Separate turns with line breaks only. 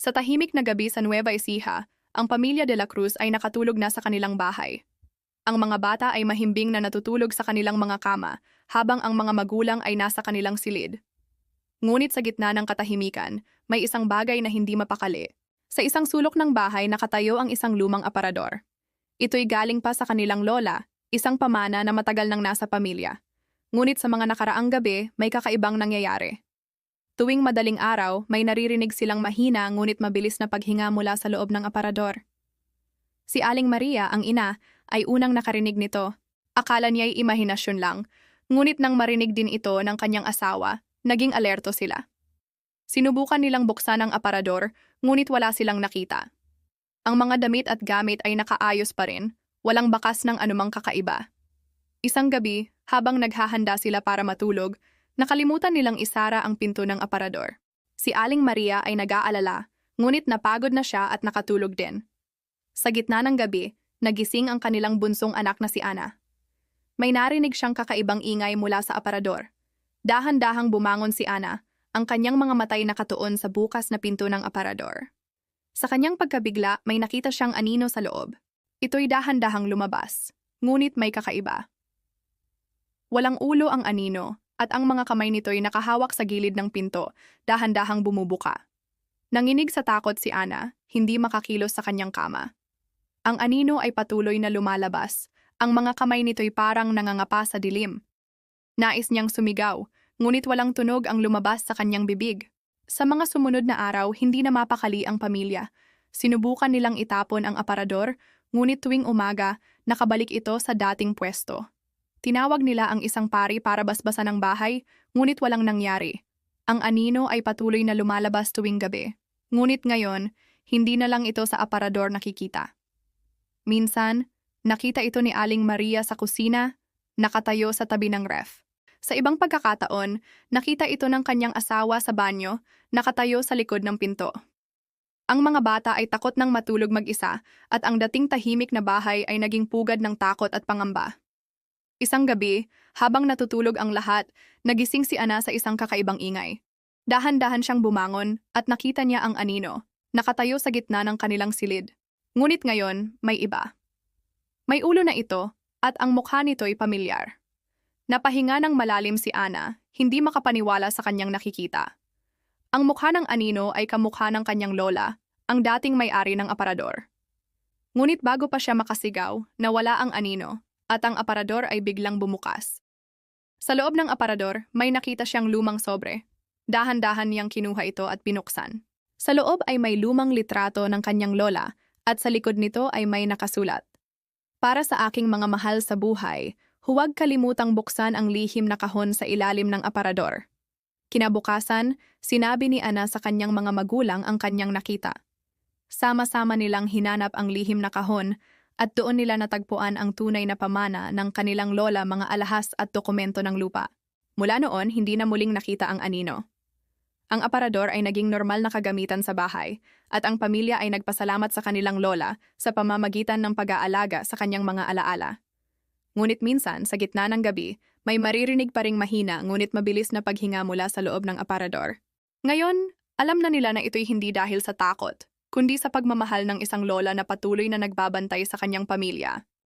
Sa tahimik na gabi sa Nueva Ecija, ang pamilya de la Cruz ay nakatulog na sa kanilang bahay. Ang mga bata ay mahimbing na natutulog sa kanilang mga kama, habang ang mga magulang ay nasa kanilang silid. Ngunit sa gitna ng katahimikan, may isang bagay na hindi mapakali. Sa isang sulok ng bahay nakatayo ang isang lumang aparador. Ito'y galing pa sa kanilang lola, isang pamana na matagal nang nasa pamilya. Ngunit sa mga nakaraang gabi, may kakaibang nangyayari. Tuwing madaling araw, may naririnig silang mahina ngunit mabilis na paghinga mula sa loob ng aparador. Si Aling Maria, ang ina, ay unang nakarinig nito. Akala niya'y imahinasyon lang, ngunit nang marinig din ito ng kanyang asawa, naging alerto sila. Sinubukan nilang buksan ang aparador, ngunit wala silang nakita. Ang mga damit at gamit ay nakaayos pa rin, walang bakas ng anumang kakaiba. Isang gabi, habang naghahanda sila para matulog, nakalimutan nilang isara ang pinto ng aparador. Si Aling Maria ay nag-aalala, ngunit napagod na siya at nakatulog din. Sa gitna ng gabi, nagising ang kanilang bunsong anak na si Ana. May narinig siyang kakaibang ingay mula sa aparador. Dahan-dahang bumangon si Ana, ang kanyang mga matay nakatuon sa bukas na pinto ng aparador. Sa kanyang pagkabigla, may nakita siyang anino sa loob. Ito'y dahan-dahang lumabas, ngunit may kakaiba. Walang ulo ang anino, at ang mga kamay nito'y nakahawak sa gilid ng pinto, dahan-dahang bumubuka. Nanginig sa takot si Ana, hindi makakilos sa kanyang kama. Ang anino ay patuloy na lumalabas, ang mga kamay nito'y parang nangangapa sa dilim. Nais niyang sumigaw, ngunit walang tunog ang lumabas sa kanyang bibig. Sa mga sumunod na araw, hindi na mapakali ang pamilya. Sinubukan nilang itapon ang aparador, ngunit tuwing umaga, nakabalik ito sa dating pwesto. Tinawag nila ang isang pari para basbasan ang bahay, ngunit walang nangyari. Ang anino ay patuloy na lumalabas tuwing gabi. Ngunit ngayon, hindi na lang ito sa aparador nakikita. Minsan, nakita ito ni Aling Maria sa kusina, nakatayo sa tabi ng ref. Sa ibang pagkakataon, nakita ito ng kanyang asawa sa banyo, nakatayo sa likod ng pinto. Ang mga bata ay takot ng matulog mag-isa at ang dating tahimik na bahay ay naging pugad ng takot at pangamba. Isang gabi, habang natutulog ang lahat, nagising si Ana sa isang kakaibang ingay. Dahan-dahan siyang bumangon at nakita niya ang anino, nakatayo sa gitna ng kanilang silid. Ngunit ngayon, may iba. May ulo na ito at ang mukha nito'y pamilyar. Napahinga ng malalim si Ana, hindi makapaniwala sa kanyang nakikita. Ang mukha ng anino ay kamukha ng kanyang lola, ang dating may-ari ng aparador. Ngunit bago pa siya makasigaw, nawala ang anino at ang aparador ay biglang bumukas. Sa loob ng aparador, may nakita siyang lumang sobre. Dahan-dahan niyang kinuha ito at binuksan. Sa loob ay may lumang litrato ng kanyang lola at sa likod nito ay may nakasulat. Para sa aking mga mahal sa buhay, huwag kalimutang buksan ang lihim na kahon sa ilalim ng aparador. Kinabukasan, sinabi ni Ana sa kanyang mga magulang ang kanyang nakita. Sama-sama nilang hinanap ang lihim na kahon at doon nila natagpuan ang tunay na pamana ng kanilang lola mga alahas at dokumento ng lupa. Mula noon, hindi na muling nakita ang anino. Ang aparador ay naging normal na kagamitan sa bahay, at ang pamilya ay nagpasalamat sa kanilang lola sa pamamagitan ng pag-aalaga sa kanyang mga alaala. Ngunit minsan, sa gitna ng gabi, may maririnig pa ring mahina ngunit mabilis na paghinga mula sa loob ng aparador. Ngayon, alam na nila na ito'y hindi dahil sa takot, kundi sa pagmamahal ng isang lola na patuloy na nagbabantay sa kanyang pamilya.